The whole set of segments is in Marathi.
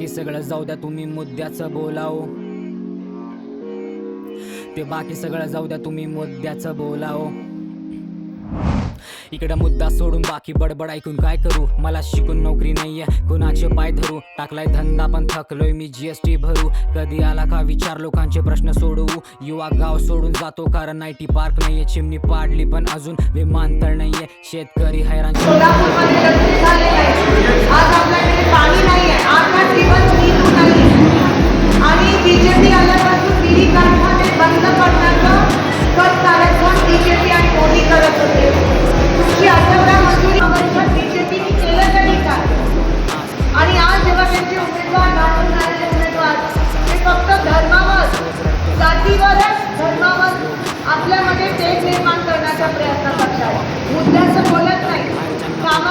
बाकी सगळं जाऊ द्या तुम्ही मुद्द्याचं बोलाव. ते बाकी सगळं जाऊ द्या तुम्ही मुद्द्याचं बोलाव. इकडं मुद्दा सोडून बाकी बडबड ऐकून काय करू? मला शिकून नोकरी नाहीये कुणाचे पाय धरू? टाकलाय धंदा पण थकलोय मी जीएसटी भरू. कधी आला का विचार लोकांचे प्रश्न सोडवू. युवा गाव सोडून जातो कारण आय टी पार्क नाहीये चिमणी पाडली पण अजून विमानतळ नाहीये. शेतकरी हैराण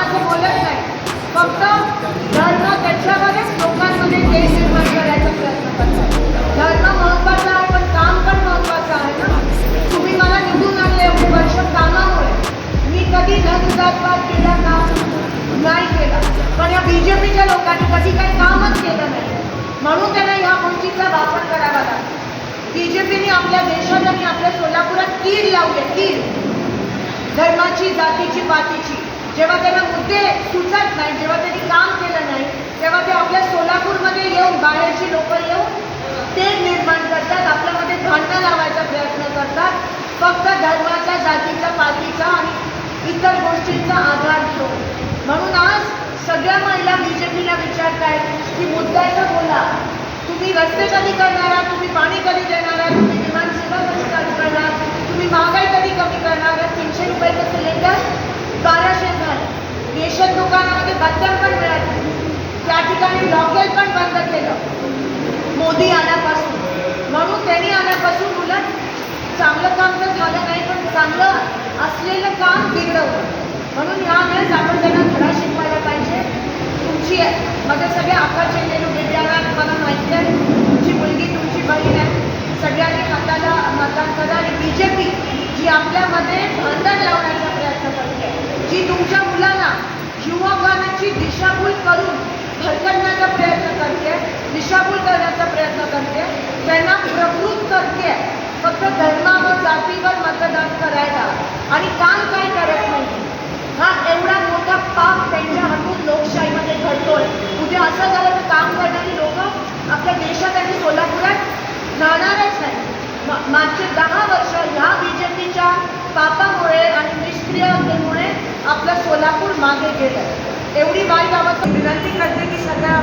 कामाचं बोलत नाही. फक्त धर्म त्याच्यावरच लोकांमध्ये देश निर्माण करायचा प्रयत्न करतात. धर्म महत्त्वाचा आहे पण काम पण महत्वाचं आहे ना? तुम्ही मला निघून आणले एवढे वर्ष कामामुळे. मी कधी धनजातवाद केला का? नाही केला. पण या बीजेपीच्या लोकांनी कधी काही कामच केलं नाही. म्हणून त्यांना या गोष्टीचा वापर करावा लागतो. बीजेपीने आपल्या देशात आणि आपल्या सोलापुरात कीड लावली कीड धर्माची जातीची पातीची. जेव्हा त्यांना मुद्दे सुचत नाही जेव्हा त्यांनी काम केलं नाही तेव्हा ते आपल्या सोलापूरमध्ये येऊन बाहेरची लोक येऊन ते निर्माण करतात आपल्यामध्ये भांडणं लावायचा प्रयत्न करतात. फक्त धर्माच्या जातीचा पातीचा आणि इतर गोष्टींचा आधार घेऊन. म्हणून आज सगळ्या महिला बी जे पीला विचारत आहेत की मुद्द्याचं बोला. तुम्ही रस्ते कधी करणार आहात? तुम्ही पाणी कधी देणार आहात? तुम्ही विमान सेवा कधी चालू करणार तुम्ही महागाई कधी कमी करणार आहात? तीनशे रुपयाचं सिलेंडर बाराशे रेशन दुकानामध्ये बदल पण मिळत नाही. त्या ठिकाणी लॉकेल पण बंद केलं. मोदी आल्यापासून. म्हणून त्यांनी आल्यापासून उलट चांगलं काम तर झालं नाही पण चांगलं असलेलं काम बिघडवलं. म्हणून यावेळेस आपण त्यांना धडा शिकवायला पाहिजे. तुमची माझे सगळे आकार चेंडलेले विद्यालय मला माहिती आहे. तुमची मुलगी तुमची बहीण आहे. सगळ्यांनी हाताला मतदान करा आणि बी जे पी जी आपल्या भांडण लावण्याचा प्रयत्न करते जी तुमच्या मुलांना युवकांची दिशाभूल करून भरकटण्याचा प्रयत्न करते दिशाभूल करण्याचा प्रयत्न करते त्यांना प्रवृत्त करते. फक्त धर्मावर जातीवर मतदान करायला. आणि काम काय करत नाही? हा एवढा मोठा पाप त्यांच्या हातून लोकशाहीमध्ये घडतोय. उद्या असं झालं तर काम करणारी लोक आपल्या देशात आणि सोलापुरात राहणारच नाही. मा- मागचे दहा वर्ष ह्या बी जे पीच्या पापामुळे आणि निष्क्रियतेमुळे आपलं सोलापूर मागे गेलं एवढी वाईट अवस्था विनंती करते की सगळ्या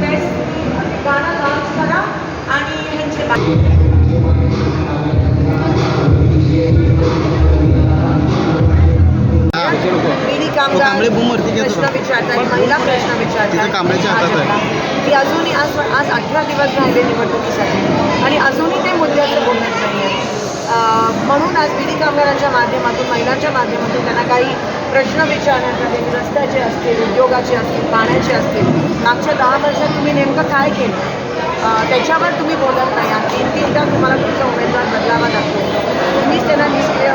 बेस्ट गाणं लॉन्च करा आणि ह्यांचे कामगार. प्रश्न विचारतात महिला प्रश्न विचारतात. की अजूनही आज आज अठरा दिवस राहिले निवडणुकीसाठी. आणि अजूनही ते मुद्द्याचं बोलत नाही आहे म्हणून आज बीडी कामगारांच्या माध्यमातून महिलांच्या माध्यमातून त्यांना काही प्रश्न विचारण्यात आले. रस्त्याचे असतील उद्योगाचे असतील पाण्याचे असतील. मागच्या दहा वर्षात तुम्ही नेमकं काय केलं? त्याच्यावर तुम्ही बोलत नाही. आणि तीन तीनदा तुम्हाला तुमचा उमेदवार बदलावा लागतो. तुम्हीच त्यांना निष्क्रिय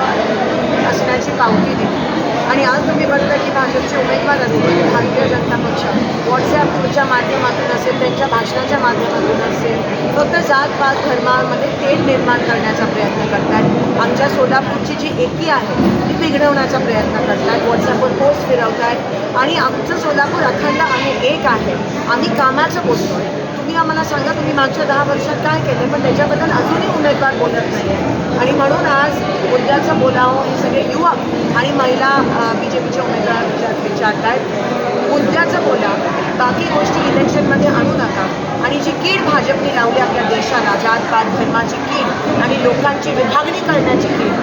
असण्याची पावती दिली. आणि आज तुम्ही बघता की भाजपचे उमेदवार असतील भारतीय जनता पक्ष व्हॉट्सॲपच्या माध्यमातून असेल त्यांच्या भाषणाच्या माध्यमातून असेल फक्त जात पात धर्मामध्ये तेल निर्माण करण्याचा प्रयत्न करतात आमच्या सोलापूरची जी एकी आहे ती बिघडवण्याचा प्रयत्न करतात व्हॉट्सअपवर पोस्ट फिरवतात आणि आमचं सोलापूर अखंड आहे एक आहे. आम्ही कामाचं बोलतो आहे तुम्ही आम्हाला सांगा तुम्ही मागच्या दहा वर्षात काय केलं पण त्याच्याबद्दल अजूनही उमेदवार बोलत नाही आहे आणि म्हणून आज मुद्द्याचं बोलावं हे सगळे युवक आणि महिला बी जे पीचे उमेदवार विचार विचारत आहेत मुद्द्याचं बोला बाकी गोष्टी इलेक्शनमध्ये आणू नका. आणि जी कीड भाजपने लावली आपल्या देशाला जात पात धर्माची कीड आणि लोकांची विभागणी करण्याची कीड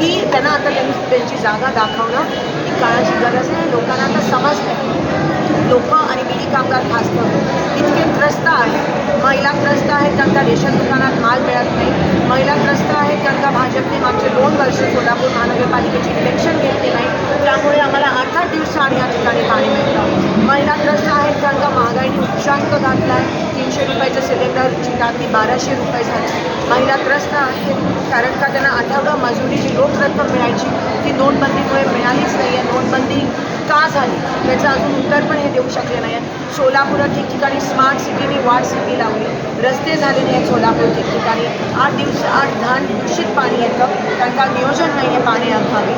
ती त्यांना आता त्यांनी त्यांची जागा दाखवणं ही काळाची गरज आहे. लोकांना आता समजतं लोक आणि बिडी कामगार खास करून इतके त्रस्त आहेत. महिला त्रस्त आहेत त्यांना रेशन दुकानात माल मिळत नाही. महिला त्रस्त आहेत त्यांना भाजपने मागचे दोन वर्ष सोलापूर महानगरपालिकेची इलेक्शन घेतली नाही त्यामुळे आम्हाला आठ आठ दिवसाआड या ठिकाणी पाणी मिळतं महिला त्रस्त आहेत त्यांना शुल्क घातला आहे तीनशे रुपयाच्या सिलेंडरची टाकी बाराशे रुपये झाली. महिला त्रस्त आहेत. कारण का त्यांना आठवडा मजुरी जी रोख रक्कम मिळायची. ती नोटबंदीमुळे मिळालीच नाही आहे नोटबंदी का झाली? त्याचं अजून उत्तर पण हे देऊ शकले नाही आहेत सोलापुरात ठिकठिकाणी स्मार्ट सिटीने वाट सिटी लावली. रस्ते झालेले आहेत सोलापूर ठिकठिकाणी. आठ दिवस आठ धान दूषित पाणी येतं. कारण का नियोजन नाही आहे पाणी अभावी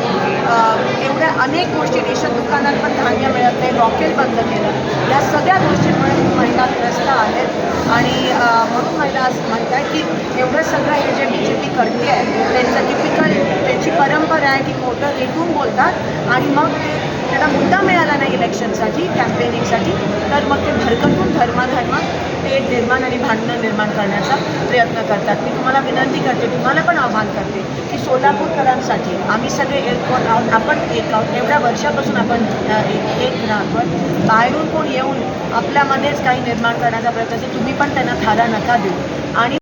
एवढ्या अनेक गोष्टी रेशन दुकानात पण धान्य मिळत नाही. रॉकेल बंद केलं. या सगळ्या गोष्टी महिला त्रस्त आहेत. आणि म्हणून मला असं म्हणतात की एवढं सगळं हे जे बी जे पी करते आहे त्यांचं टिपिकल त्यांची परंपरा आहे की मोठं रेटून बोलतात आणि मग ते त्यांना मुद्दा मिळाला नाही इलेक्शनसाठी कॅम्पेनिंगसाठी तर मग ते भरकटून धर्माधर्म ते निर्माण आणि भांडणं निर्माण करण्याचा प्रयत्न करतात. मी तुम्हाला विनंती करते तुम्हाला पण आव्हान करते की सोलापूरकरांसाठी आम्ही सगळे एक आहोत आपण एक आहोत. एवढ्या वर्षापासून आपण एक एक राहतो बाहेरून कोण येऊन आपल्यामध्येच काही निर्माण करण्याचा प्रयत्न असेल तुम्ही पण त्यांना थारा नका देऊ. आणि